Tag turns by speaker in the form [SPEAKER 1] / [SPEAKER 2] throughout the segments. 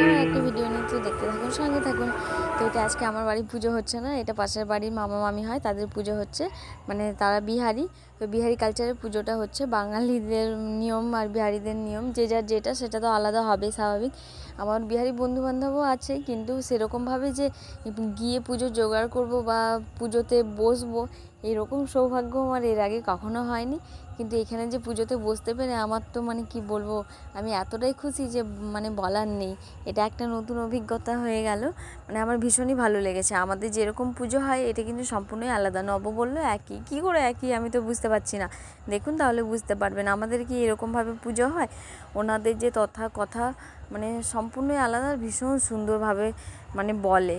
[SPEAKER 1] হ্যাঁ, ভিডিও নিচ্ছে দেখতে থাকুন সঙ্গে থাকুন। তো এটা আজকে আমার বাড়ি পুজো হচ্ছে না এটা পাশের বাড়ির মামা মামি হয় তাদের পুজো হচ্ছে। মানে তারা বিহারি তো বিহারি কালচারের পুজোটা হচ্ছে। বাঙালিদের নিয়ম আর বিহারিদের নিয়ম যে যার যেটা সেটা তো আলাদা হবে স্বাভাবিক। আমার বিহারি বন্ধুবান্ধবও আছে কিন্তু সেরকমভাবে যে গিয়ে পুজো জোগাড় করব বা পুজোতে বসবো এরকম সৌভাগ্য আমার এর আগে কখনো হয়নি। কিন্তু এখানে যে পুজোতে বসতে পেরে আমার তো মানে কি বলব, আমি এতটাই খুশি যে মানে বলার নেই। এটা একটা নতুন অভিজ্ঞতা হয়ে গেল। মানে আমার ভীষণই ভালো লেগেছে। আমাদের যেরকম পুজো হয়, এটা কিন্তু সম্পূর্ণই আলাদা। নব বলল একই। কী করে একই? আমি তো বুঝতে পারছি না। দেখুন তাহলে বুঝতে পারবেন। আমাদের কি এরকমভাবে পুজো হয়? ওনাদের যে তথা কথা মানে সম্পূর্ণই আলাদা ভীষণ সুন্দরভাবে মানে বলে।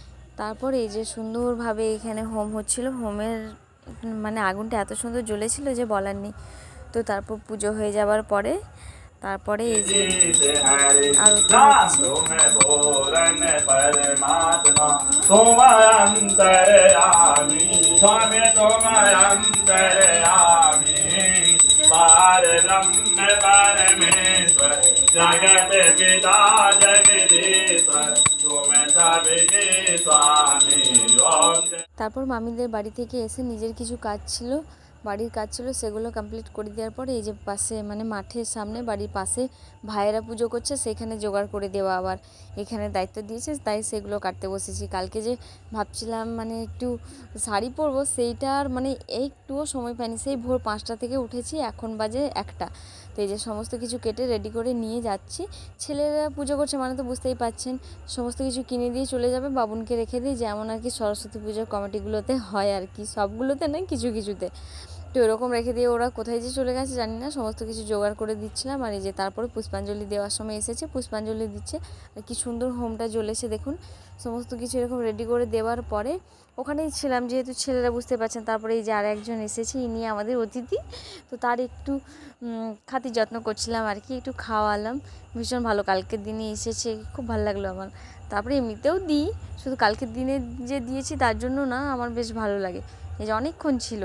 [SPEAKER 1] তারপর এই যে সুন্দরভাবে এখানে হোম হচ্ছিল, হোমের মানে আগুনটা এত সুন্দর জ্বলেছিল যে বলার নেই। তো তারপর পুজো হয়ে যাওয়ার পরে, তারপরে এই যে
[SPEAKER 2] জগত পিতা
[SPEAKER 1] তারপর মামিদের বাড়ি থেকে এসে নিজের কিছু কাজ ছিল। বাড়ির কাজ ছিল, সেগুলো কমপ্লিট করে দেওয়ার পরে এই যে পাশে মানে মাঠের সামনে বাড়ির পাশে ভাইয়েরা পুজো করছে, সেখানে জোগাড় করে দেওয়া আবার এখানে দায়িত্ব দিয়েছে, তাই সেগুলো কাটতে বসেছি। কালকে যে ভাবছিলাম মানে একটু শাড়ি পরবো সেইটার মানে একটুও সময় পাইনি। সেই ভোর পাঁচটা থেকে উঠেছি, এখন বাজে একটা। তো এই যে সমস্ত কিছু কেটে রেডি করে নিয়ে যাচ্ছি। ছেলেরা পুজো করছে মানে তো বুঝতেই পাচ্ছেন, সমস্ত কিছু কিনে দিয়ে চলে যাবে, বাবুনকে রেখে দিই যেমন আর কি সরস্বতী পুজোর কমিটিগুলোতে হয় আর কি, সবগুলোতে নয়, কিছু কিছুতে। তো এরকম রেখে দিয়ে ওরা কোথায় যে চলে গেছে জানি না, সমস্ত কিছু জোগাড় করে দিচ্ছিলাম। আর এই যে তারপরে পুষ্পাঞ্জলি দেওয়ার সময় এসেছে, পুষ্পাঞ্জলি দিচ্ছে। আর কি সুন্দর হোমটা জ্বলেছে দেখুন। সমস্ত কিছু এরকম রেডি করে দেওয়ার পরে ওখানেই ছিলাম, যেহেতু ছেলেরা বুঝতে পারছেন, তারপরে এই যে আর একজন এসেছে, ইনি আমাদের অতিথি। তো তার একটু খাতির যত্ন করছিলাম আর কি, একটু খাওয়ালাম। ভীষণ ভালো, কালকের দিনে এসেছে, খুব ভালো লাগল আমার। তারপরে এমনিতেও দিই, শুধু কালকের দিনে যে দিয়েছি তার জন্য না, আমার বেশ ভালো লাগে। এই যে অনেকক্ষণ ছিল।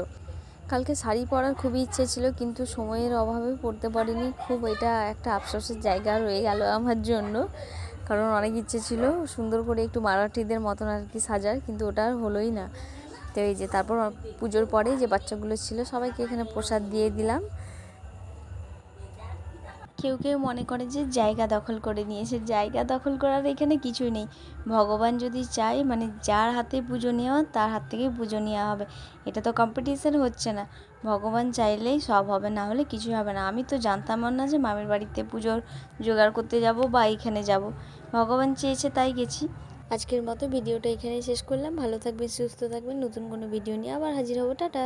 [SPEAKER 1] কালকে শাড়ি পরার খুবই ইচ্ছে ছিল, কিন্তু সময়ের অভাবে পরতে পারিনি। খুব এটা একটা আফসোসের জায়গা রয়ে গেল আমার জন্য। কারণ অনেক ইচ্ছে ছিল সুন্দর করে একটু মারাঠিদের মতন আর কি সাজার, কিন্তু ওটা আর হলোই না। তো এই যে তারপর পুজোর পরে যে বাচ্চাগুলো ছিল, সবাইকে এখানে প্রসাদ দিয়ে দিলাম। কেউ কেউ মনে করে যে জায়গা দখল করে নিয়েছে। জায়গা দখল করার এখানে কিছুই নেই। ভগবান যদি চায় মানে যার হাতে পুজো নেওয়া, তার হাত থেকেই পুজো নেওয়া হবে। এটা তো কম্পিটিশান হচ্ছে না। ভগবান চাইলেই সব হবে, না হলে কিছুই হবে না। আমি তো জানতামও না যে মামির বাড়িতে পুজোর জোগাড় করতে যাব বা এখানে যাব। ভগবান চেয়েছে, তাই গেছি। আজকের মতো ভিডিওটা এখানেই শেষ করলাম। ভালো থাকবেন, সুস্থ থাকবেন। নতুন কোনো ভিডিও নিয়ে আবার হাজির হব। টাটা!